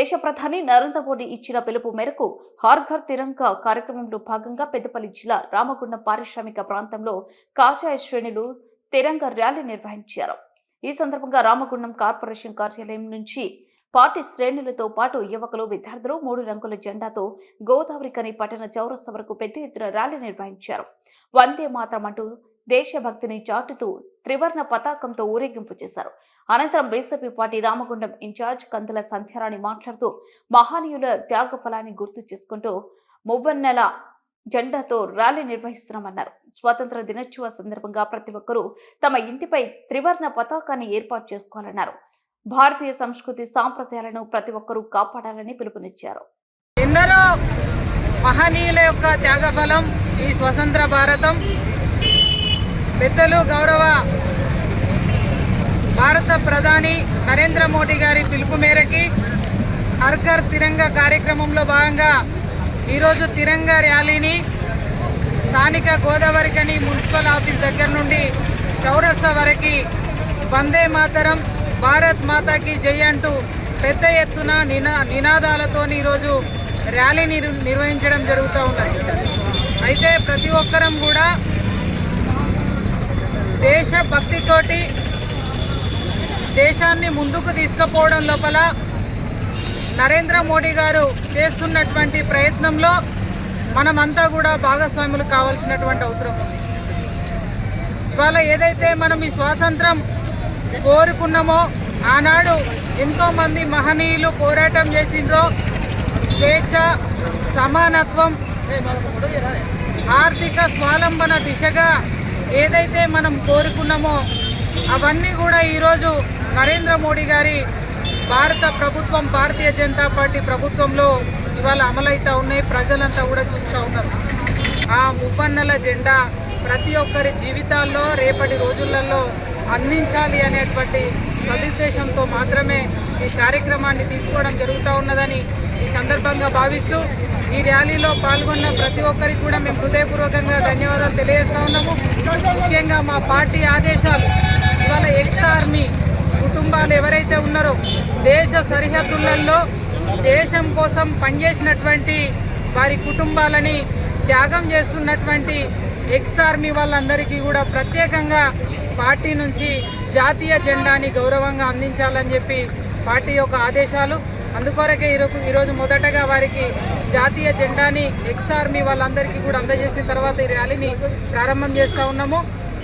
దేశ ప్రధాని నరేంద్ర మోడీ ఇచ్చిన పిలుపు మేరకు హార్ఘర్ తిరంగా కార్యక్రమంలో భాగంగా పెద్దపల్లి జిల్లా రామగుండం పారిశ్రామిక ప్రాంతంలో కాషాయ శ్రేణులు తిరంగ ర్యాలీ నిర్వహించారు. ఈ సందర్భంగా రామగుండం కార్పొరేషన్ కార్యాలయం నుంచి పార్టీ శ్రేణులతో పాటు యువకులు విద్యార్థులు మూడు రంగుల జెండాతో గోదావరి కని పట్టణ చౌరస్ వరకు పెద్ద ఎత్తున ర్యాలీ నిర్వహించారు. వందే మాత్రం అంటూ దేశభక్తిని చాటుతూ త్రివర్ణ పతాకంతో ఊరేగింపు చేశారు. అనంతరం BJP party Ramagundam in charge Kandula Sandhyarani మాట్లాడుతూ మహనీయుల త్యాగ ఫలాన్ని గుర్తు చేసుకుంటూ మువ్వన్నెల జెండాతో ర్యాలీ నిర్వహిస్తున్నామన్నారు. స్వాతంత్ర దినోత్సవ సందర్భంగా ప్రతి ఒక్కరూ తమ ఇంటిపై త్రివర్ణ పతాకాన్ని ఏర్పాటు చేసుకోవాలన్నారు. భారతీయ సంస్కృతి సాంప్రదాయాలను ప్రతి ఒక్కరూ కాపాడాలని పిలుపునిచ్చారు. ఎందరో మహనీయుల యొక్క త్యాగఫలం ఈ స్వతంత్ర భారతం. పెద్దలు గౌరవ భారత ప్రధాని నరేంద్ర మోడీ గారి పిలుపు మేరకి హర్ఘర్ తిరంగ కార్యక్రమంలో భాగంగా ఈరోజు తిరంగ ర్యాలీని స్థానిక గోదావరికని మున్సిపల్ ఆఫీస్ దగ్గర నుండి చౌరస్తా వరకు వందే మాతరం భారత్ మాతాకి జై అంటూ పెద్ద ఎత్తున నినా నినాదాలతో ఈరోజు ర్యాలీ నిర్వహించడం జరుగుతూ ఉన్నది. అయితే ప్రతి ఒక్కరం కూడా దేశభక్తితోటి దేశాన్ని ముందుకు తీసుకుపోవడం లోపల నరేంద్ర మోడీ గారు చేస్తున్నటువంటి ప్రయత్నంలో మనమంతా కూడా భాగస్వాములు కావాల్సినటువంటి అవసరం ఉంది. ఇవాళ ఏదైతే మనం ఈ స్వాతంత్రం కోరుకున్నామో ఆనాడు ఎంతోమంది మహనీయులు పోరాటం చేసిండ్రో స్వేచ్ఛ సమానత్వం ఆర్థిక స్వాలంబన దిశగా ఏదైతే మనం కోరుకున్నామో అవన్నీ కూడా ఈరోజు నరేంద్ర మోడీ గారి భారత ప్రభుత్వం భారతీయ జనతా పార్టీ ప్రభుత్వంలో ఇవాళ అమలవుతూ ఉన్నాయి. ప్రజలంతా కూడా చూస్తూ ఉన్నారు. ఆ ముప్పన్నల జెండా ప్రతి ఒక్కరి జీవితాల్లో రేపటి రోజులలో అందించాలి అనేటువంటి సదుద్దేశంతో మాత్రమే ఈ కార్యక్రమాన్ని తీసుకోవడం జరుగుతూ ఉన్నదని ఈ సందర్భంగా భావిస్తూ ఈ ర్యాలీలో పాల్గొన్న ప్రతి ఒక్కరికి కూడా మేము హృదయపూర్వకంగా ధన్యవాదాలు తెలియజేస్తూ ఉన్నాము. ముఖ్యంగా మా పార్టీ ఆదేశాలు ఇవాళ ఎక్స్ ఆర్మీ కుటుంబాలు ఎవరైతే ఉన్నారో దేశ సరిహద్దులలో దేశం కోసం పనిచేసినటువంటి వారి కుటుంబాలని త్యాగం చేస్తున్నటువంటి ఎక్స్ ఆర్మీ వాళ్ళందరికీ కూడా ప్రత్యేకంగా పార్టీ నుంచి జాతీయ జెండాని గౌరవంగా అందించాలని చెప్పి పార్టీ యొక్క ఆదేశాలు. అందుకొరకే ఈరోజు ఈరోజు మొదటగా వారికి జాతీయ జెండాని ఎక్స్ ఆర్మీ వాళ్ళందరికీ కూడా అందజేసిన తర్వాత ఈ ర్యాలీని ప్రారంభం చేస్తూ ఉన్నాము.